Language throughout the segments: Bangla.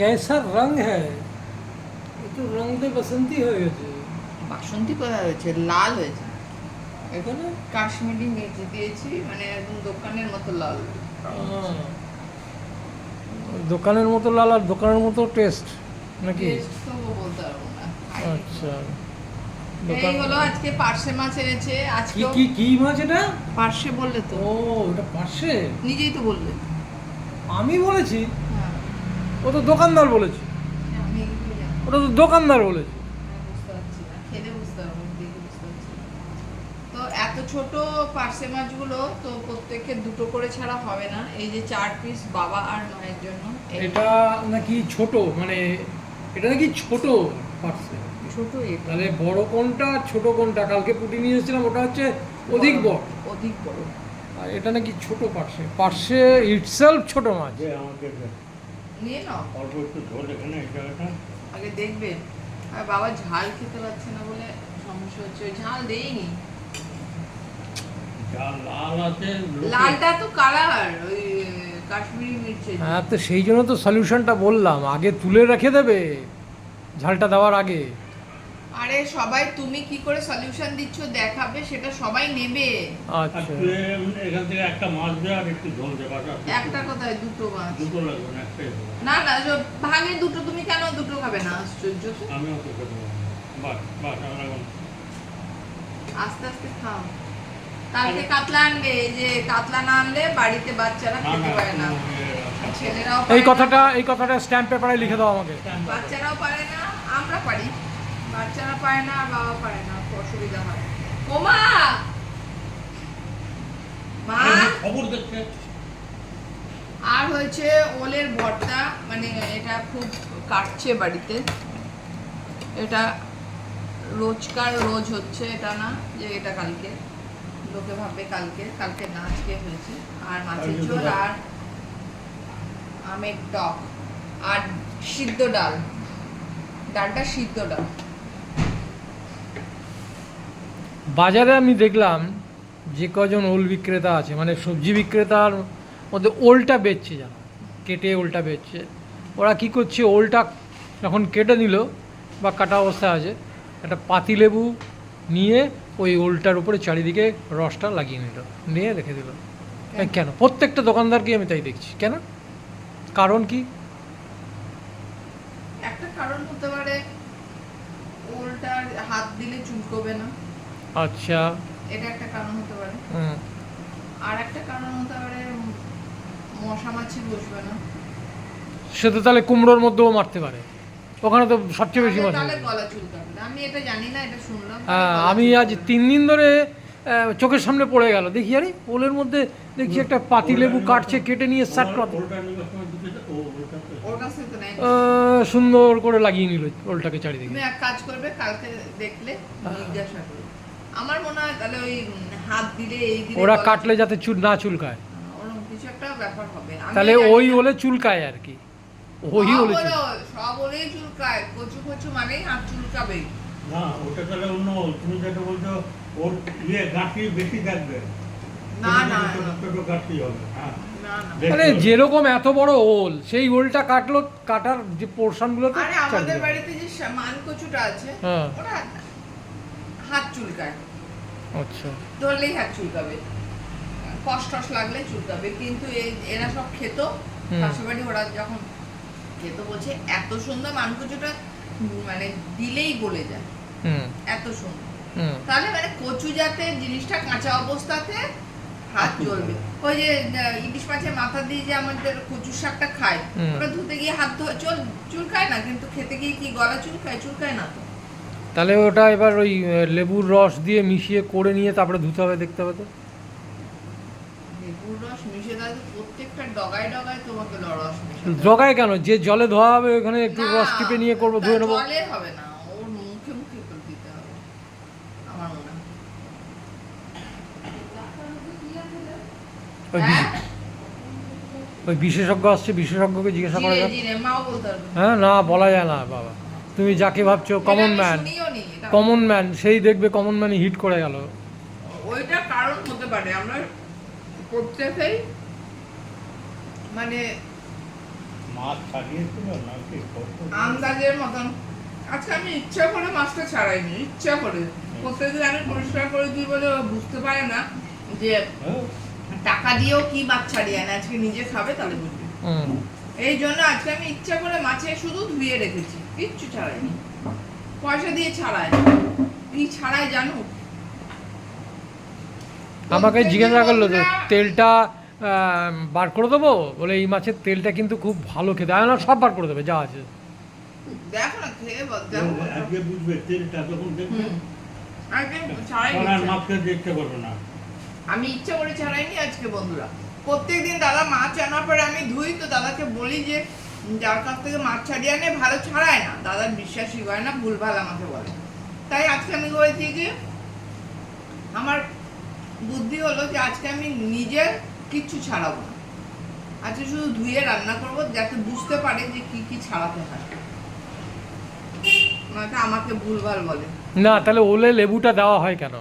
কেসার રંગ હે એ તો રંગ તો બસંતી હોય বাসন্তী কোথায় হয়েছে লাল হয়েছে। এখানে? কাশ্মীরি মির্চি দিয়েছি মানে একদম দোকানের মতো লাল। দোকানের মতো লাল আর দোকানের মতো টেস্ট নাকি? টেস্ট তো বলতে পারব আচ্ছা। এই হলো আজকে পার্শে মাছ এনেছে আজকে কি কি মাছ এটা? পার্সে বললে তো। ও এটা পার্শে? নিজেই তো বললে। আমি বলেছি। ও তো দোকানদার বলেছি। ওটা তো দোকানদার বলেছি। আমি বুঝতে পারছি না। খেলে বুঝতে পারব দেখে বুঝতে পারছি না। তো এত ছোট পার্সে মাছগুলো তো প্রত্যেকের দুটো করে ছাড়া হবে না। এই যে চার পিস বাবা আর মায়ের জন্য এটা নাকি ছোট মানে এটা নাকি ছোট পার্সে? ছোট তাহলে বড় কোনটা আর ছোট কোনটা? কালকে পুটি নিয়ে এসেছিলাম ওটা হচ্ছে অধিক বড়। অধিক বড়। আর এটা নাকি ছোট পার্সে? পার্সে ইটসেলফ ছোট মাছ। যে আমাকে। নিয়ে নাও। অল্প একটু ঝোল এখানে এই জায়গাটা। আগে দেখবে। আর বাবা ঝাল খেতে পারছে না বলে সমস্যা হচ্ছে। ওই ঝাল দেইনি। লালটা তো কালার ওই কাশ্মীরি হ্যাঁ তো সেই জন্য তো সলিউশনটা বললাম। আগে তুলে রেখে দেবে ঝালটা দেওয়ার আগে। আরে সবাই তুমি কি করে সলিউশন দিচ্ছ দেখাবে সেটা সবাই নেবে। আচ্ছা। এখান থেকে একটা মাছ দে আর একটু ঝোল দে বাটা একটা কোথায়? দুটো মাছ। দুটো লাগবে না একটাই না না ভাগে দুটো তুমি কেন দুটো খাবে না? আশ্চর্য। তো খেতে পারব বাস বাস আমরা আস্তে আস্তে খাও। কালকে কাতলা আনবে এই যে কাতলা না আনলে বাড়িতে বাচ্চারা খেতে পারে না। ছেলেরাও এই কথাটা এই কথাটা স্ট্যাম্প পেপারে লিখে দাও আমাকে। বাচ্চারাও পারে না আমরা পারি। বাচ্চারা পারে না বাবা পারে না অসুবিধা হয়। ওমা মা! খবর দেখছে আর হয়েছে ওলের ভর্তা মানে এটা খুব কাটছে বাড়িতে। এটা রোজকার রোজ হচ্ছে এটা না যে এটা কালকে। লোকে ভাববে কালকে কালকে না আজকে হয়েছে। আর মাছের ঝোল আর আমের টক। আর সিদ্ধ ডাল। ডালটা সিদ্ধ ডাল। বাজারে আমি দেখলাম যে কজন ওল বিক্রেতা আছে মানে সবজি বিক্রেতার মধ্যে ওলটা বেচছে যারা কেটে ওলটা বেচছে। ওরা কি করছে ওলটা যখন কেটে নিল বা কাটা অবস্থায় আছে একটা পাতিলেবু নিয়ে ওই ওলটার উপরে চারিদিকে রসটা লাগিয়ে নিল নিয়ে রেখে দিল। কেন? প্রত্যেকটা দোকানদারকে আমি তাই দেখছি। কেন? কারণ কি? একটা কারণ হতে পারে ওলটার হাত দিলে চুলকবে না। আচ্ছা। এটা একটা কারণ হতে পারে। হুম, আর একটা কারণ হতে পারে মশা মাছি বসবে না। সে তো তাহলে কুমড়োর মধ্যেও মারতে পারে। ওখানে তো সবচেয়ে বেশি তাহলে- মশা তাহলে গলা চুলকাবে। না। আমি এটা জানি না এটা শুনলাম। হ্যাঁ, আমি আজ তিন দিন ধরে চোখের সামনে পড়ে গেল। দেখি আরে ওলের মধ্যে দেখি একটা পাতি লেবু কাটছে কেটে নিয়ে শার্ট ওলটা- ওলটা নিবার সময় দিতে ও ওলটা তো- ওর কাছ থেকে তো নেয় নি। সুন্দর করে লাগিয়ে নিল ওলটাকে চারিদিকে। তুমি এক কাজ করবে কালকে দেখলে জিজ্ঞাসা করবে। আমার মনে হয় তাহলে ওই হাত দিলে এই দিলে ওরা কাটলে যাতে চুল না চুলকায়। ওরকম কিছু একটা ব্যাপার হবে। তাহলে ওই। ওলে চুলকায় আর কি। ওই হলো, চুল সব ওলেই চুলকায়। কচু কচু মানেই হাত চুলকাবে। না ওটা তাহলে অন্য তুমি যেটা বলছো ওর ইয়ে গাঁঠি বেশি থাকবে। না না ছোট না, হবে হ্যাঁ। না না। বেশি মানে যেরকম এত বড় ওল সেই ওলটা কাটলো কাটার যে পোর্শনগুলো আরে আমাদের বাড়িতে যে মান কচুটা আছে হ্যাঁ। ওটা হাত চুলকায়। আচ্ছা। ধরলেই হাত চুলকাবে। কষ্ট টস লাগলে চুলকাবে। কিন্তু এই- এরা সব খেত। বাড়ি ওরা যখন খেত বলছে এত সুন্দর মানকচুটা মানে দিলেই গলে যায়। হুম। এত সুন্দর। তাহলে মানে কচু যাতে জিনিসটা কাঁচা অবস্থাতে হাত জ্বলবে। ওই যে ইলিশ মাছের মাথা দিয়ে যে আমাদের কচুর শাকটা খায়। ওটা ধুতে গিয়ে হাত ধোয়া চল চুলকায় না? কিন্তু খেতে গিয়ে কি গলা চুলকায়? চুলকায় না তো। তাহলে ওটা এবার ওই লেবুর রস দিয়ে মিশিয়ে করে নিয়ে তারপরে ধুতে হবে দেখতে হবে তো। ডগায় কেন? যে জলে ধোয়া হবে ওখানে একটু রস টিপে নিয়ে করব ধুয়ে নেব। হবে না ওই বিশেষজ্ঞ আসছে বিশেষজ্ঞকে জিজ্ঞাসা করা পারবে। হ্যাঁ না বলা যায় না বাবা। তুমি যাকে ভাবছ কমন ম্যান কমন ম্যান সেই দেখবে কমন ম্যানই হিট করে গেল ওইটা কারণ হতে পারে আমরা প্রত্যেকেই মানে মাছ ছাড়িয়েছিল নাকি? আন্দাজের মতন আজকে আমি ইচ্ছা করে মাছটা ছাড়াইনি ইচ্ছা করে প্রত্যেকদিন আমি পরিষ্কার করে দিই বলে বুঝতে পারে না যে হ্যাঁ? টাকা দিয়েও কি মাছ ছাড়িয়ে আনে আজকে নিজে খাবে তাহলে বুঝবে হুম। এই জন্য আজকে আমি ইচ্ছা করে মাছে শুধু ধুয়ে রেখেছি কিচ্ছু ছাড়াইনি। পয়সা দিয়ে ছাড়ায় কি ছাড়াই জানো আমাকে জিজ্ঞাসা করল তো তেলটা বার করে দেবো? বলে এই মাছের তেলটা কিন্তু খুব ভালো খেতে। আমি সব বার করে দেবে যা আছে। দেখো না খেয়ে বল আজকে বুঝবে তেলটা তখন দেখবে আজকে ছাড়াই আর দেখতে পারবে না। আমি ইচ্ছা করে ছাড়াইনি আজকে বন্ধুরা। প্রত্যেকদিন দাদা মাছ আনার পরে আমি ধুই তো দাদাকে বলি যে যার কাছ থেকে মাছ ছাড়িয়ে আনে ভালো ছাড়ায় না। দাদার বিশ্বাসই হয় না ভুলভাল আমাকে বলে। তাই আজকে আমি বলেছি যে আমার বুদ্ধি হলো যে আজকে আমি নিজে কিচ্ছু ছাড়াবো না। আজকে শুধু ধুয়ে রান্না করব যাতে বুঝতে পারে যে কি কি ছাড়াতে হয়। নয়তো আমাকে ভুলভাল বলে। না তাহলে ওলে লেবুটা দেওয়া হয় কেন?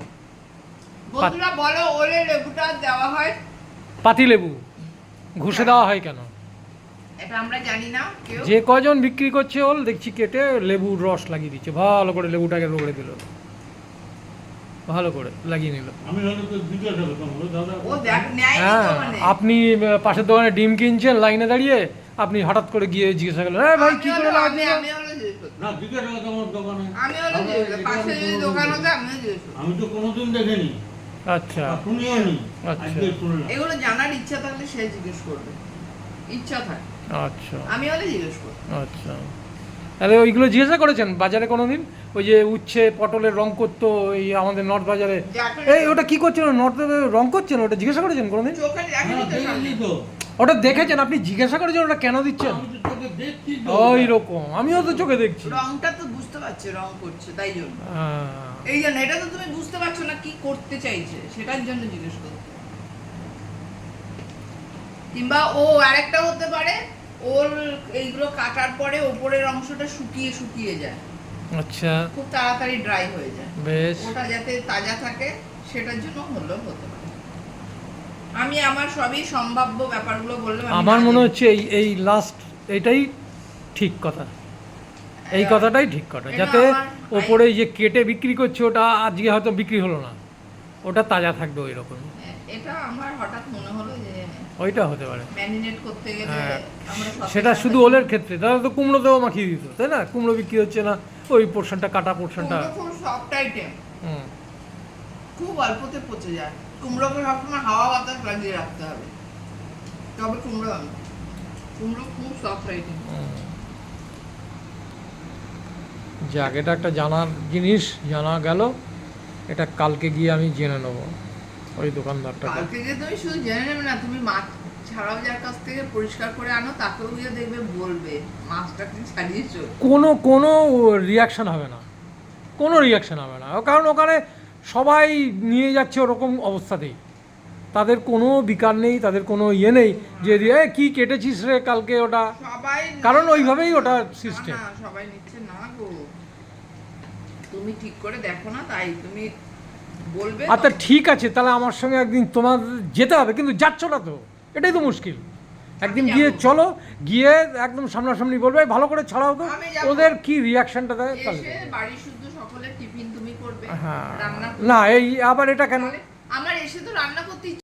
বন্ধুরা বলো ওলে লেবুটা দেওয়া হয়? পাতি লেবু ঘুষে দেওয়া হয় কেন এটা আমরা জানি না কেউ যে কজন বিক্রি করছে ওল দেখছি কেটে লেবুর রস লাগিয়ে দিচ্ছে ভালো করে লেবুটাকে রগড়ে দিল ভালো করে লাগিয়ে নিল আমি হলে তো জিজ্ঞাসা করতাম বলো, দাদা ও দেখ নেয় হ্যাঁ আপনি পাশের দোকানে ডিম কিনছেন লাইনে দাঁড়িয়ে আপনি হঠাৎ করে গিয়ে জিজ্ঞাসা করলেন হ্যাঁ ভাই কি করে হলো- লাগাচ্ছেন?" আমি- আমি হলো জিজ্ঞেস করতাম। না জিজ্ঞাসা করতাম আমার দোকানে আমি হলো আমরা জিজ্ঞেস করতাম। এটা পাশে আমি যদি কোনোদিন দোকান দেখিনি। হতো আমিও জিজ্ঞেস করতাম। আমি তো কোনোদিন দেখিনি আচ্ছা। আর আচ্ছা। আজকে শুনলাম এগুলো জানার ইচ্ছা থাকলে সে জিজ্ঞেস করবে। ইচ্ছা থাকে। আচ্ছা। আমি হলে জিজ্ঞেস করব। আচ্ছা। তাহলে ওইগুলো জিজ্ঞাসা করেছেন বাজারে কোনোদিন? ওই যে উচ্ছে পটলের রং করতো এই আমাদের নর্থ বাজারে। এই ওটা কি করছেন নর্থ রং করছেন ওটা জিজ্ঞাসা করেছেন কোনোদিন? চোখে দেখেনি। তো। ওটা দেখেছেন? আপনি জিজ্ঞাসা করেছেন ওটা কেন দিচ্ছেন? ওই রকম আমিও তো চোখে দেখছি। রংটা তো বুঝতে পারছে রং করছে তাই জন্য। হ্যাঁ। এই জন্য এটা তো তুমি বুঝতে পারছ না কি করতে চাইছে সেটার জন্য জিজ্ঞেস করতে। কিংবা ও আরেকটা হতে পারে ওর এইগুলো কাটার পরে ওপরের অংশটা শুকিয়ে শুকিয়ে যায়। আচ্ছা। খুব তাড়াতাড়ি ড্রাই হয়ে যায়। বেশ। ওটা যাতে তাজা থাকে সেটার জন্য হলেও হতে পারে। আমি আমার সবই সম্ভাব্য ব্যাপারগুলো বললাম আমার মনে হচ্ছে এই এই লাস্ট এটাই ঠিক কথা। এই কথাটাই ঠিক কথা। যাতে ওপরে যে কেটে বিক্রি করছে ওটা আজকে হয়তো বিক্রি হলো না। ওটা তাজা থাকবে ওই রকম। এটা আমার হঠাৎ মনে হলো যে ওইটা হতে পারে। ম্যারিনেট করতে গেলে হ্যাঁ। আমরা সেটা শুধু ওলের ক্ষেত্রে। তাহলে তো কুমড়ো কুমড়োতেও মাখিয়ে দিত তাই না? কুমড়ো বিক্রি হচ্ছে না ওই পোর্শনটা কাটা পোর্শনটা খুব সফট আইটেম হুম। খুব অল্পতে পচে যায়। কুমড়োকে সবসময় হাওয়া বাতাস লাগিয়ে রাখতে হবে। তবে কুমড়ো হবে কুমড়ো খুব সফট হুম। যাক এটা একটা জানার জিনিস জানা গেল। এটা কালকে গিয়ে আমি জেনে নেব। ওই দোকানদারটা কালকে যে তুমি শুধু জেনে নেবে না তুমি মাছ ছাড়াও যার কাছ থেকে পরিষ্কার করে আনো তাকেও গিয়ে দেখবে বলবে মাছটা কি ছাড়িয়েছো কোনো কোনো রিয়াকশন হবে না। কোনো রিয়াকশন হবে না। কারণ ওখানে সবাই নিয়ে যাচ্ছে ওরকম অবস্থাতেই। তাদের কোনো বিকার নেই তাদের কোনো ইয়ে নেই যে এ কি কেটেছিস রে কালকে ওটা? কারণ ওইভাবেই ওটা সিস্টেম সবাই নিচ্ছে না গো। তুমি ঠিক করে দেখো না তাই তুমি বলবে আচ্ছা ঠিক আছে তাহলে আমার সঙ্গে একদিন তোমার যেতে হবে কিন্তু যাচ্ছ না তো। এটাই তো মুশকিল। একদিন গিয়ে চলো গিয়ে একদম সামনাসামনি বলবে ভালো করে ছাড়াও তো ওদের কি রিয়াকশনটা দেয় তাহলে এসে বাড়ি শুদ্ধ সকলের টিফিন তুমি করবে হ্যাঁ না এই আবার এটা কেন? আমার এসে তো রান্না করতে